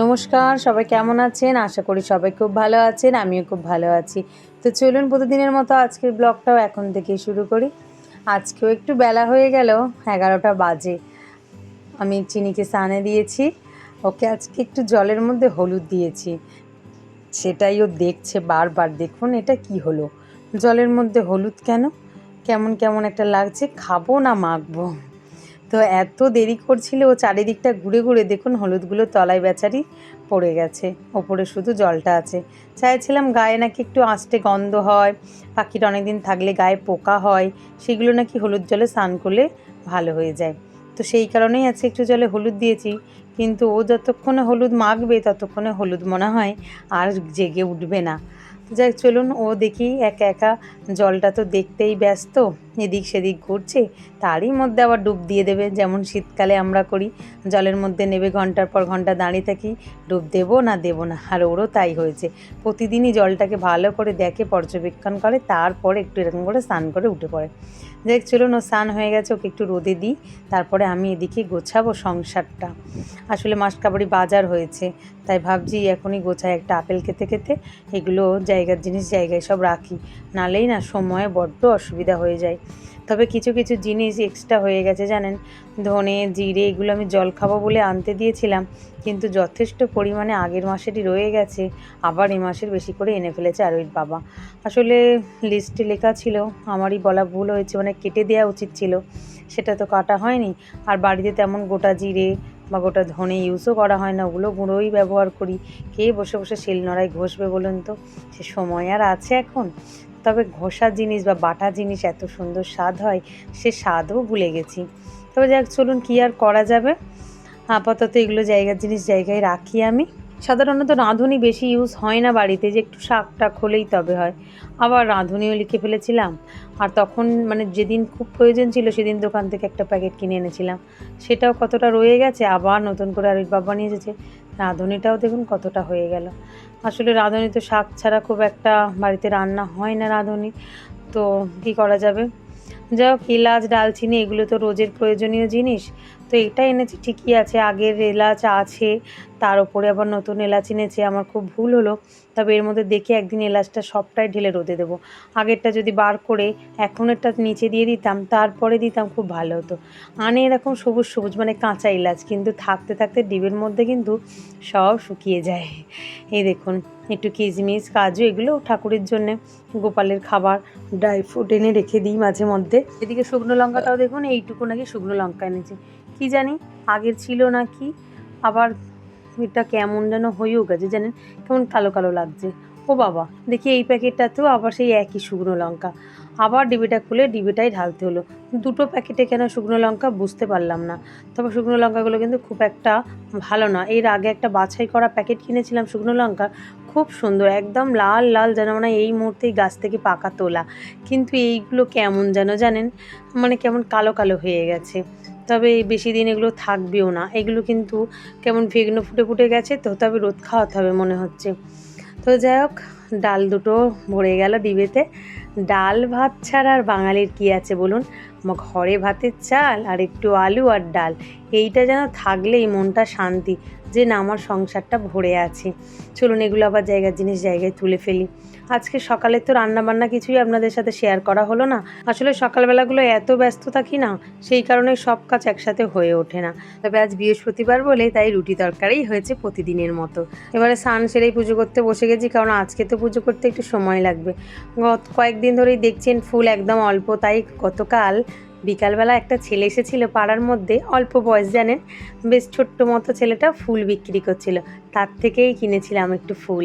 নমস্কার, সবাই কেমন আছেন? আশা করি সবাই খুব ভালো আছেন, আমিও খুব ভালো আছি। তো চলুন প্রতিদিনের মতো আজকের ব্লগটাও এখন থেকেই শুরু করি। আজকেও একটু বেলা হয়ে গেল, এগারোটা বাজে। আমি চিনিকে স্নানে দিয়েছি, ওকে আজকে একটু জলের মধ্যে হলুদ দিয়েছি। সেটাই ও দেখছে বারবার, দেখুন এটা কি হলো? জলের মধ্যে হলুদ কেন? কেমন কেমন একটা লাগছে, খাব না মাখবো? তো এত দেরি করছিল, ও চারিদিকটা ঘুরে ঘুরে দেখুন হলুদগুলো তলায় বেচারি পড়ে গেছে, ওপরে শুধু জলটা আছে। চাইছিলাম গায়ে নাকি একটু আঁচটে গন্ধ হয়, পাখিটা অনেকদিন থাকলে গায়ে পোকা হয়, সেগুলো নাকি হলুদ জলে স্নান করলে ভালো হয়ে যায়। তো সেই কারণেই আছে একটু জলে হলুদ দিয়েছি, কিন্তু ও যতক্ষণে হলুদ মাখবে ততক্ষণে হলুদ মনে হয় আর জেগে উঠবে না। যাই চলুন ও দেখি একা একা জলটা তো দেখতেই ব্যস্ত। এদিক সেদিক ঘুরছে, তারই মধ্যে আবার ডুব দিয়ে দেবে, যেমন শীতকালে আমরা করি। জলের মধ্যে নেবে ঘণ্টার পর ঘণ্টা দাঁড়িয়ে থাকি, ডুব দেবো না দেবো না, আর ওরও তাই হয়েছে। প্রতিদিনই জলটাকে ভালো করে দেখে, পর্যবেক্ষণ করে, তারপরে একটু এরকম করে স্নান করে উঠে পড়ে। দেখ চলুন ও স্নান হয়ে গেছে, ওকে একটু রোদে দিই, তারপরে আমি এদিকে গোছাবো সংসারটা। আসলে মাসকাবাড়ি বাজার হয়েছে, তাই ভাবছি এখনই গোছায় একটা আপেল খেতে খেতে, এগুলো জায়গার জিনিস জায়গায় সব রাখি। নালেই না, সময়ে বড্ড অসুবিধা হয়ে যায়। তবে কিছু কিছু জিনিস এক্সট্রা হয়ে গেছে, জানেন? ধনে, জিরে, এগুলো আমি জল খাব বলে আনতে দিয়েছিলাম, কিন্তু যথেষ্ট পরিমাণে আগের মাসেরই রয়ে গেছে, আবার এ মাসের বেশি করে এনে ফেলেছে আরোহিত বাবা। আসলে লিস্টে লেখা ছিল, আমারই বলা ভুল হয়েছে মানে কেটে দেওয়া উচিত ছিল, সেটা তো কাটা হয়নি, আর বাড়িতে তেমন গোটা জিরে বা গোটা ধনে ইউজও করা হয় না, ওগুলো গুঁড়োই ব্যবহার করি, কে বসে বসে শিল নড়াই ঘষবে বলুন তো? সে সময় আর আছে এখন। তবে ঘষা জিনিস বা বাটা জিনিস এত সুন্দর স্বাদ হয়, সে স্বাদও ভুলে গেছি। তবে যাক, চলুন কী আর করা যাবে? আপাতত এগুলো জায়গার জিনিস জায়গায় রাখি আমি। সাধারণত রাঁধুনি বেশি ইউজ হয় না বাড়িতে, যে একটু শাক টাক হলেই তবে হয়। আবার রাঁধুনিও লিখে ফেলেছিলাম। আর তখন মানে যেদিন খুব প্রয়োজন ছিল, সেদিন দোকান থেকে একটা প্যাকেট কিনে এনেছিলাম। সেটাও কতটা রয়ে গেছে, আবার নতুন করে আরেক বাবা নিয়ে এসেছে। রাঁধুনিটাও দেখুন কতটা হয়ে গেল। আসলে রাঁধুনি তো শাক ছাড়া খুব একটা বাড়িতে রান্না হয় না রাঁধুনি। তো কী করা যাবে? যাই হোক, এলাচ, ডালচিনি এগুলো তো রোজের প্রয়োজনীয় জিনিস। তো এটা এনেছি, ঠিকই আছে, আগের এলাচ আছে, তার উপরে আবার নতুন এলাচ এনেছে, আমার খুব ভুল হলো, তবে এর মধ্যে দেখে একদিন এলাচটা সবটাই ঢেলে রোদে দেবো। আগেরটা যদি বার করে এখনেরটা নিচে দিয়ে দিতাম, তারপরে দিতাম খুব ভালো হতো। আনে এরকম সবুজ সবুজ মানে কাঁচা এলাচ, কিন্তু থাকতে থাকতে ডিবের মধ্যে কিন্তু সব শুকিয়ে যায়। এই দেখুন, একটু কিশমিশ, কাজু, এগুলো ঠাকুরের জন্য, গোপালের খাবার ড্রাই ফ্রুট এনে রেখে দিই মাঝে মধ্যে। এদিকে শুকনো লঙ্কাটাও দেখুন, এইটুকু নাকি শুকনো লঙ্কা এনেছে। কি জানি, আগের ছিল না কি আবার এটা কেমন যেন হয়েও গেছে, জানেন? কেমন কালো কালো লাগছে। ও বাবা, দেখি এই প্যাকেটটাতেও আবার সেই একই শুকনো লঙ্কা। আবার ডিবিটা খুলে ডিবিটাই ঢালতে হলো। দুটো প্যাকেটে কেন শুকনো লঙ্কা বুঝতে পারলাম না। তবে শুকনো লঙ্কাগুলো কিন্তু খুব একটা ভালো না। এর আগে একটা বাছাই করা প্যাকেট কিনেছিলাম শুকনো লঙ্কা, খুব সুন্দর, একদম লাল লাল যেন মানে এই মুহূর্তেই গাছ থেকে পাকা তোলা। কিন্তু এইগুলো কেমন যেন জানেন? মানে কেমন কালো কালো হয়ে গেছে। তবে বেশি দিন এগুলো থাকবেও না। এগুলো কিন্তু কেমন ভেগনো ফুটে ফুটে গেছে, তো তবে রোদ খাওয়াতে হবে মনে হচ্ছে। তো যাই হোক, ডাল দুটো ভরে গেল ডিবেতে। ডাল ভাত ছাড়া আর বাঙালির কী আছে বলুন? ঘরে ভাতের চাল আর একটু আলু আর ডাল। এইটা যেন থাকলেই মনটা শান্তি, যে না আমার সংসারটা ভরে আছে। চলুন এগুলো আবার জায়গার জিনিস জায়গায় তুলে ফেলি। আজকে সকালে তো রান্না বান্না কিছুই আপনাদের সাথে শেয়ার করা হলো না। আসলে সকালবেলাগুলো এত ব্যস্ত থাকি না, সেই কারণে সব কাজ একসাথে হয়ে ওঠে না। তবে আজ বৃহস্পতিবার বলে তাই রুটি তরকারি হয়েছে প্রতিদিনের মতো। এবারে স্নান সেরেই পুজো করতে বসে গেছি, কারণ আজকে তো পুজো করতে একটু সময় লাগবে। গত কয়েকদিন ধরেই দেখছেন ফুল একদম অল্প, তাই গতকাল বিকালবেলা একটা ছেলে এসেছিল পাড়ার মধ্যে, অল্প বয়স জানেন, বেশ ছোট্ট মতো ছেলেটা ফুল বিক্রি করছিল। তার থেকেই কিনেছিলাম একটু ফুল।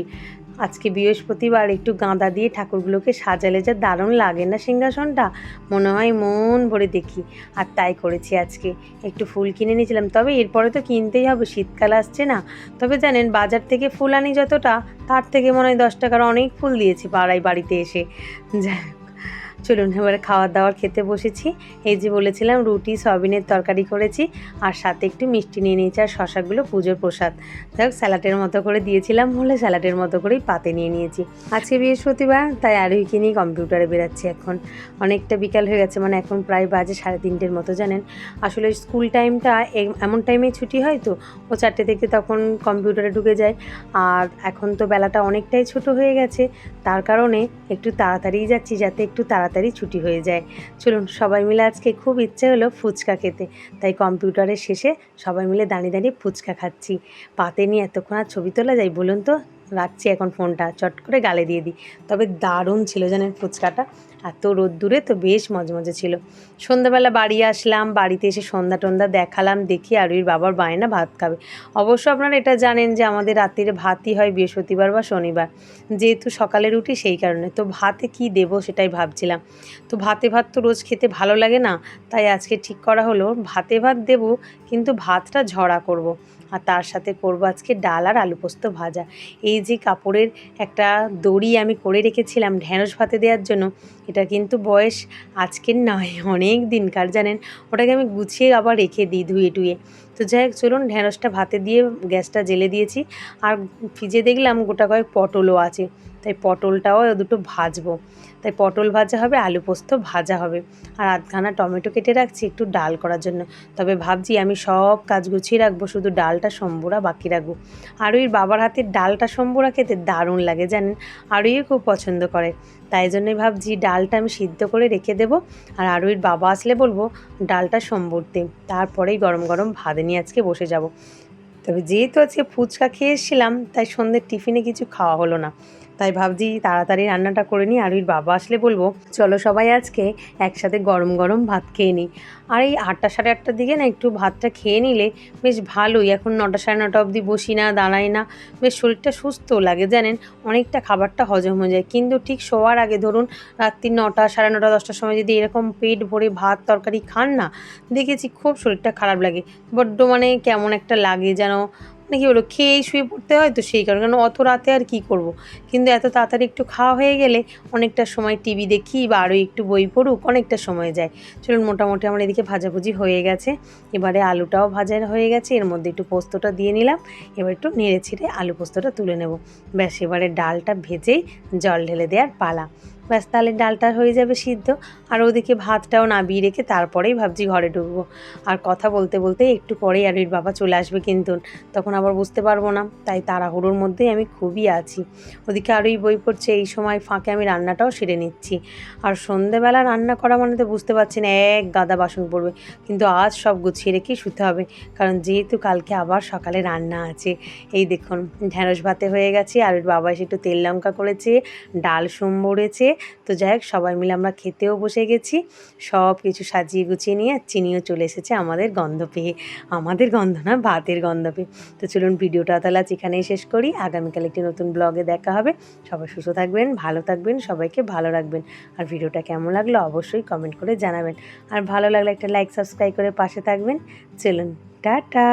আজকে বৃহস্পতিবার একটু গাঁদা দিয়ে ঠাকুরগুলোকে সাজালে যা দারুণ লাগে না সিংহাসনটা? মনে হয় মন ভরে দেখি। আর তাই করেছি আজকে। একটু ফুল কিনে নিয়েছিলাম। তবে এরপরে তো কিনতেই হবে শীতকাল আসছে না। তবে জানেন বাজার থেকে ফুল আনি যতটা তার থেকে মনে হয় দশ টাকার অনেক ফুল দিয়েছি পাড়ায় বাড়িতে এসে। হোক, চলুন, এবারে খাওয়ার দাওয়ার খেতে বসেছি। এই যে বলেছিলাম, রুটি, সয়াবিনের তরকারি করেছি, আর সাথে একটু মিষ্টি নিয়ে নিয়েছি, আর শশাগুলো পুজোর প্রসাদ। যাই স্যালাডের মতো করে দিয়েছিলাম, হলে স্যালাডের মতো করেই পাতে নিয়ে নিয়েছি। আজকে বৃহস্পতিবার, তাই আরোহীকে নিয়ে কম্পিউটারে বেরাচ্ছি এখন। অনেকটা বিকাল হয়ে গেছে মানে এখন প্রায় বাজে সাড়ে তিনটের মতো, জানেন? আসলে স্কুল টাইমটা এমন টাইমে ছুটি হয় তো, ও চারটে থেকে তখন কম্পিউটারে ঢুকে যায়। আর এখন তো বেলাটা অনেকটাই ছোট হয়ে গেছে, তার কারণে একটু তাড়াতাড়ি যাচ্ছি, যাতে একটু তাড়াতাড়ি ছুটি হয়ে যায়। চলুন, সবাই মিলে আজকে খুব ইচ্ছে হলো ফুচকা খেতে। তাই কম্পিউটারের শেষে সবাই মিলে দাঁড়িয়ে দাঁড়িয়ে ফুচকা খাচ্ছি। পাতে নিয়ে এতক্ষণ আর ছবি তোলা যায় বলুন তো? রাখছি এখন ফোনটা, চট করে গালে দিয়ে দিই। তবে দারুণ ছিল জানেন ফুচকাটা। এত রোদ্দুরে তো বেশ মজমজে ছিল। সন্ধ্যাবেলা বাড়ি আসলাম, বাড়িতে এসে সন্ধ্যা টন্ধা দেখালাম, দেখি আরুইর বাবার বায়না ভাত খাবে। অবশ্য আপনারা এটা জানেন যে আমাদের রাত্রিরে ভাতই হয় বৃহস্পতিবার বা শনিবার। যেহেতু সকালে রুটি, সেই কারণে। তো ভাতে কি দেব সেটাই ভাবছিলাম। তো ভাতে ভাত তো রোজ খেতে ভালো লাগে না, তাই আজকে ঠিক করা হলো, ভাতে ভাত দেব, কিন্তু ভাতটা ঝরা করব। আর তার সাথে করব আজকে ডাল আর আলু পোস্ত ভাজা। এই যে কাপড়ের একটা দড়ি আমি করে রেখেছিলাম ঢ্যাঁড়স ভাতে দেওয়ার জন্য, এটা কিন্তু বয়স আজকের নয়, অনেক দিনকার, জানেন? ওটাকে আমি গুছিয়ে আবার রেখে দিই ধুয়ে টুয়ে। তো যাই হোক, চলুন ঢ্যাঁড়সটা ভাতে দিয়ে গ্যাসটা জেলে দিয়েছি। আর ফ্রিজে দেখলাম গোটা কয়েক পটলও আছে, তাই পটলটাও দুটো ভাজবো। তাই পটল ভাজা হবে, আলু পোস্ত ভাজা হবে। আর আধখানা টমেটো কেটে রাখছি একটু ডাল করার জন্য। তবে ভাবছি আমি সব কাজ গুছিয়ে রাখব, শুধু ডালটা সম্বুরা বাকি রাখব। আর ওই বাবার হাতের ডালটা সম্বুরা খেতে দারুণ লাগে জানেন, আরুইও খুব পছন্দ করে। তাই জন্যই ভাবছি ডালটা আমি সিদ্ধ করে রেখে দেবো। আর আরুইর বাবা আসলে বলব, ডালটা সম্বরতে তারপরেই গরম গরম ভাত নিয়ে আজকে বসে যাব। তবে যেহেতু আজকে ফুচকা খেয়ে এসেছিলাম, তাই সন্ধ্যের টিফিনে কিছু খাওয়া হলো না। তাই ভাবছি তাড়াতাড়ি রান্নাটা করে নিই আর ওই বাবা আসলে বলব, চলো সবাই আজকে একসাথে গরম গরম ভাত খেয়ে নিই। আর এই আটটা সাড়ে আটটার দিকে না একটু ভাতটা খেয়ে নিলে বেশ ভালোই। এখন নটা সাড়ে নটা অবধি বসি না, দাঁড়াই না, বেশ শরীরটা সুস্থ লাগে, জানেন? অনেকটা খাবারটা হজম হয়ে যায়। কিন্তু ঠিক শোয়ার আগে ধরুন রাত্রি নটা সাড়ে নটা দশটার সময় যদি এরকম পেট ভরে ভাত তরকারি খান না, দেখেছি খুব শরীরটা খারাপ লাগে। বড্ড মানে কেমন একটা লাগে যেন মানে কী বলো খেয়েই শুয়ে পড়তে হয়? তো সেই কারণে, কারণ অত রাতে আর কি করব। কিন্তু এত তাড়াতাড়ি একটু খাওয়া হয়ে গেলে অনেকটা সময় টিভি দেখি বা আরও একটু বই পড়ুক, অনেকটা সময় যায়। চলুন, মোটামুটি আমার এদিকে ভাজাভুজি হয়ে গেছে। এবারে আলুটাও ভাজা হয়ে গেছে। এর মধ্যে একটু পোস্তটা দিয়ে নিলাম। এবার একটু নেড়ে ছিঁড়ে আলু পোস্তটা তুলে নেব। ব্যাস, এবারে ডালটা ভেজেই জল ঢেলে দেওয়ার পালা। ব্যাস, তাহলে ডালটা হয়ে যাবে সিদ্ধ। আর ওদিকে ভাতটাও নাবিয়ে রেখে তারপরেই ভাবছি ঘরে ঢুকবো। আর কথা বলতে বলতে একটু পরেই আরুর বাবা চলে আসবে কিন্তু তখন আবার বুঝতে পারব না, তাই তাড়াহুড়োর মধ্যেই আমি খুবই আছি। ওদিকে আরোই বই পড়ছে, এই সময় ফাঁকে আমি রান্নাটাও সেরে নিচ্ছি। আর সন্ধেবেলা রান্না করা মানে তো বুঝতে পারছি না, এক গাদা বাসন পড়বে। কিন্তু আজ সব গুছিয়ে রেখেই শুতে হবে, কারণ যেহেতু কালকে আবার সকালে রান্না আছে। এই দেখুন ঢ্যাঁড়স ভাতে হয়ে গেছে আর ওর বাবা এসে একটু তেল লঙ্কা করেছে, ডাল সম্বরেছে তো যাই হোক, সবাই মিলে আমরা খেতেও বসে গেছি। সব কিছু সাজিয়ে গুছিয়ে নিয়ে আর চিনিও চলে এসেছে আমাদের গন্ধ পেয়ে আমাদের গন্ধ না, ভাতের গন্ধ পেয়ে তো চলুন ভিডিওটা তাহলে আজ এখানেই শেষ করি। আগামীকাল একটি নতুন ব্লগে দেখা হবে। সবাই সুস্থ থাকবেন, ভালো থাকবেন, সবাইকে ভালো রাখবেন। আর ভিডিওটা কেমন লাগল অবশ্যই কমেন্ট করে জানাবেন। আর ভালো লাগলে একটা লাইক, সাবস্ক্রাইব করে পাশে থাকবেন। চলুন, টাটা!